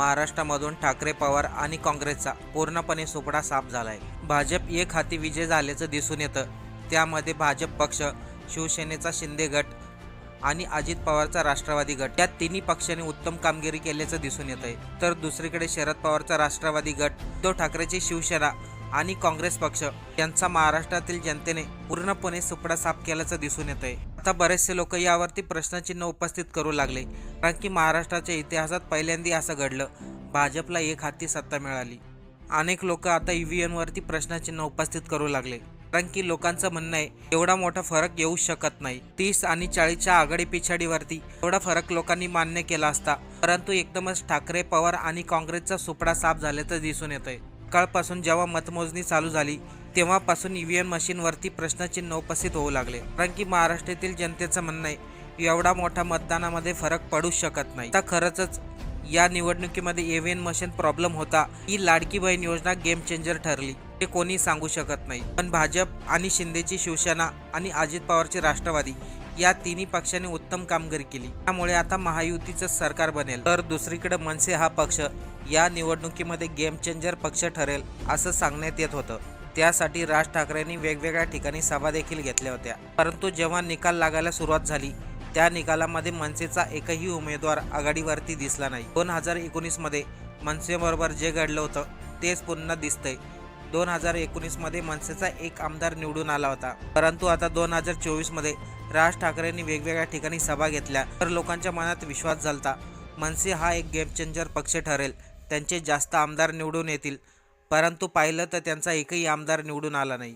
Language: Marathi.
महाराष्ट्रामधून ठाकरे पवार आणि काँग्रेसचा पूर्णपणे सुपडा साफ झालाय. भाजप एक हाती विजय झाल्याचं दिसून येतं. त्यामध्ये भाजप पक्ष शिवसेनेचा शिंदे गट आणि अजित पवारचा राष्ट्रवादी गट. या तिन्ही पक्षांनी उत्तम कामगिरी केल्याचं दिसून येत आहे तर दुसरीकडे शरद पवारचा राष्ट्रवादी गट उद्धव ठाकरेची शिवसेना आणि काँग्रेस पक्ष यांचा महाराष्ट्रातील जनतेने पूर्णपणे सुपडा साफ केल्याचं दिसून येत आहे आता बरेचसे लोक यावरती प्रश्नचिन्ह उपस्थित करू लागले कारण की महाराष्ट्राच्या इतिहासात पहिल्यांदा असं घडलं भाजपला एक हाती सत्ता मिळाली. अनेक लोक आता ईव्हीएमवरती प्रश्नचिन्ह उपस्थित करू लागले कारण की लोकांचं म्हणणं आहे एवढा मोठा फरक येऊ शकत नाही. तीस आणि चाळीसच्या आघाडी पिछाडीवरती एवढा फरक लोकांनी मान्य केला असता परंतु एकदमच ठाकरे पवार आणि काँग्रेसचा सुपडा साफ झाल्याचं दिसून येतंय. सकाळपासून जेव्हा मतमोजणी चालू झाली तेव्हापासून ई व्ही एम मशीनवरती प्रश्नचिन्ह उपस्थित होऊ लागले. कारण की महाराष्ट्रातील जनतेचं म्हणणं आहे एवढा मोठा मतदानामध्ये फरक पडूच शकत नाही. आता खरंच या निवडणुकीमध्ये E V M machine problem होता. ही लाडकी बहीण योजना गेम चेंजर ठरली. हे कोणी सांगू शकत नाही. पण भाजप आणि शिंदेची शिवसेना आणि अजित पवारची राष्ट्रवादी या तिन्ही पक्षाने उत्तम कामगिरी केली. त्यामुळे आता महायुतीचं सरकार बनेल. तर दुसरीकडे मनसे हा पक्ष या निवडणुकीमध्ये गेम चेंजर पक्ष ठरेल असं सांगण्यात येत होतं. त्यासाठी राज ठाकरेंनी वेगवेगळ्या ठिकाणी सभा देखील घेतल्या होत्या. परंतु जेव्हा निकाल लागायला सुरुवात झाली त्या निकालामध्ये मनसेचा एकही उमेदवार आघाडीवरती दिसला नाही. दोन हजार एकोणीसमध्ये मनसेबरोबर जे घडलं होतं तेच पुन्हा दिसतंय. दोन हजार एकोणीसमध्ये मनसेचा एक आमदार निवडून आला होता. परंतु आता दोन हजार चोवीसमध्ये राज ठाकरेंनी वेगवेगळ्या ठिकाणी सभा घेतल्या तर लोकांच्या मनात विश्वास झालता. मनसे हा एक गेम चेंजर पक्ष ठरेल. त्यांचे जास्त आमदार निवडून येतील. परंतु पाहिलं तर त्यांचा एकही आमदार निवडून आला नाही.